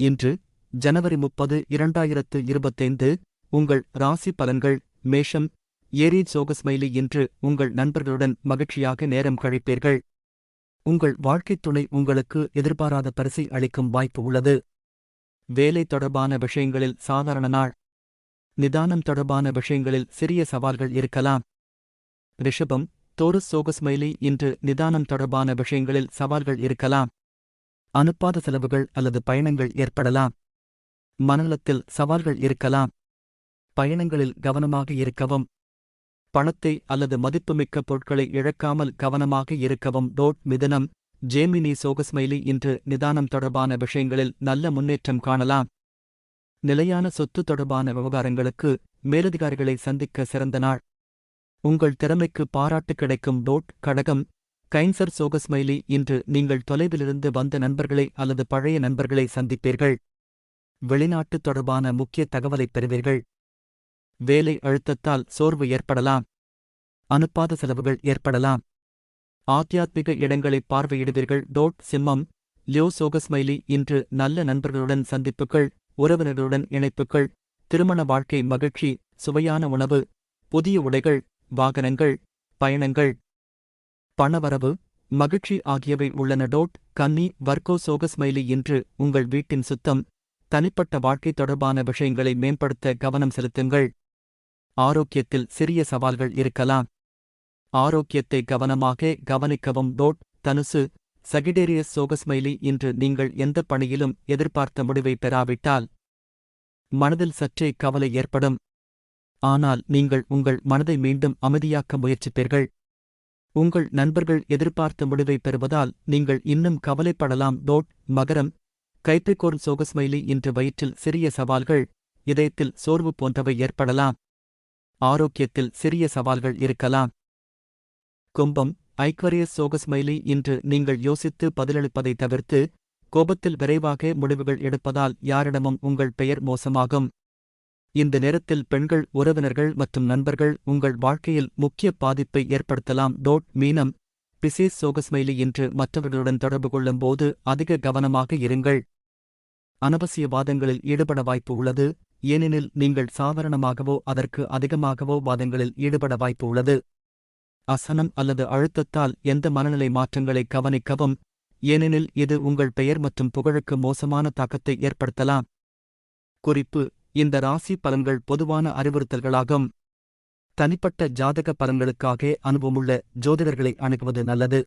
இன்று ஜனவரி முப்பது இரண்டாயிரத்து இருபத்தைந்து உங்கள் ராசி பலன்கள் மேஷம் ஏரி சோகஸ்மைலி இன்று உங்கள் நண்பர்களுடன் மகிழ்ச்சியாக நேரம் கழிப்பீர்கள். உங்கள் வாழ்க்கைத் துணை உங்களுக்கு எதிர்பாராத பரிசை அளிக்கும் வாய்ப்பு உள்ளது. வேலை தொடர்பான விஷயங்களில் சாதாரண நாள். நிதானம் தொடர்பான விஷயங்களில் சிறிய சவால்கள் இருக்கலாம். ரிஷபம் தோருஸ் சோகஸ்மைலி இன்று நிதானம் தொடர்பான விஷயங்களில் சவால்கள் இருக்கலாம். அனுப்பாத செலவுகள் அல்லது பயணங்கள் ஏற்படலாம். மனநலத்தில் சவால்கள் இருக்கலாம். பயணங்களில் கவனமாக இருக்கவும். பணத்தை அல்லது மதிப்புமிக்க பொருட்களை இழக்காமல் கவனமாக இருக்கவும். டோட் மிதனம் ஜேமினி சோகஸ்மைலி இன்று நிதானம் தொடர்பான விஷயங்களில் நல்ல முன்னேற்றம் காணலாம். நிலையான சொத்து தொடர்பான விவகாரங்களுக்கு மேலதிகாரிகளை சந்திக்க சிறந்த நாள். உங்கள் திறமைக்கு பாராட்டு கிடைக்கும். டோட் கடகம் கைன்சர் சோகஸ்மைலி இன்று நீங்கள் தொலைவிலிருந்து வந்த நண்பர்களை அல்லது பழைய நண்பர்களை சந்திப்பீர்கள். வெளிநாட்டு தொடர்பான முக்கிய தகவலைப் பெறுவீர்கள். வேலை அழுத்தத்தால் சோர்வு ஏற்படலாம். அனுப்பாத செலவுகள் ஏற்படலாம். ஆத்தியாத்மிக இடங்களை பார்வையிடுவீர்கள். டோட் சிம்மம் லியோ சோகஸ்மைலி இன்று நல்ல நண்பர்களுடன் சந்திப்புகள் உறவினர்களுடன் இணைப்புகள் திருமண வாழ்க்கை மகிழ்ச்சி சுவையான உணவு புதிய உடைகள் வாகனங்கள் பயணங்கள் பணவரவு மகிழ்ச்சி ஆகியவை உள்ளன. டோட் கன்னி வர்க்கோ சோகஸ்மைலி இன்று உங்கள் வீட்டின் சுத்தம் தனிப்பட்ட வாழ்க்கை தொடர்பான விஷயங்களை மேம்படுத்த கவனம் செலுத்துங்கள். ஆரோக்கியத்தில் சிறிய சவால்கள் இருக்கலாம். ஆரோக்கியத்தை கவனமாக கவனிக்கவும். டோட் தனுசு சகிடேரியஸ் சோகஸ்மைலி இன்று நீங்கள் எந்த பணியிலும் எதிர்பார்த்த முடிவை பெறாவிட்டால் மனதில் சற்றே கவலை ஏற்படும். ஆனால் நீங்கள் உங்கள் மனதை மீண்டும் அமைதியாக்க முயற்சிப்பீர்கள். உங்கள் நண்பர்கள் எதிர்பார்த்த முடிவை பெறுவதால் நீங்கள் இன்னும் கவலைப்படலாம். டோட் மகரம் கைப்பிரிகோர் சோகஸ்மைலி இன்று வயிற்றில் சிறிய சவால்கள் இதயத்தில் சோர்வு போன்றவை ஏற்படலாம். ஆரோக்கியத்தில் சிறிய சவால்கள் இருக்கலாம். கும்பம் ஐக்வரியஸ் சோகஸ்மைலி இன்று நீங்கள் யோசித்து பதிலளிப்பதை தவிர்த்து கோபத்தில் விரைவாக முடிவுகள் எடுப்பதால் யாரிடமும் உங்கள் பெயர் மோசமாகும். இந்த நேரத்தில் பெண்கள் உறவினர்கள் மற்றும் நண்பர்கள் உங்கள் வாழ்க்கையில் முக்கிய பாதிப்பை ஏற்படுத்தலாம். டோட் மீனம் பிசேஸ் சோகஸ்மைலி இன்று மற்றவர்களுடன் தொடர்பு கொள்ளும்போது அதிக கவனமாக இருங்கள். அனவசிய வாதங்களில் ஈடுபட வாய்ப்பு உள்ளது. ஏனெனில் நீங்கள் சாதாரணமாகவோ அதற்கு அதிகமாகவோ வாதங்களில் ஈடுபட வாய்ப்பு உள்ளது. அசனம் அல்லது அழுத்தத்தால் எந்த மனநிலை மாற்றங்களை கவனிக்கவும். ஏனெனில் இது உங்கள் பெயர் மற்றும் புகழுக்கு மோசமான தாக்கத்தை ஏற்படுத்தலாம். குறிப்பு இந்த ராசி பலன்கள் பொதுவான அறிவுறுத்தல்களாகும். தனிப்பட்ட ஜாதக பலன்களுக்காக அனுபவமுள்ள ஜோதிடர்களை அணுகுவது நல்லது.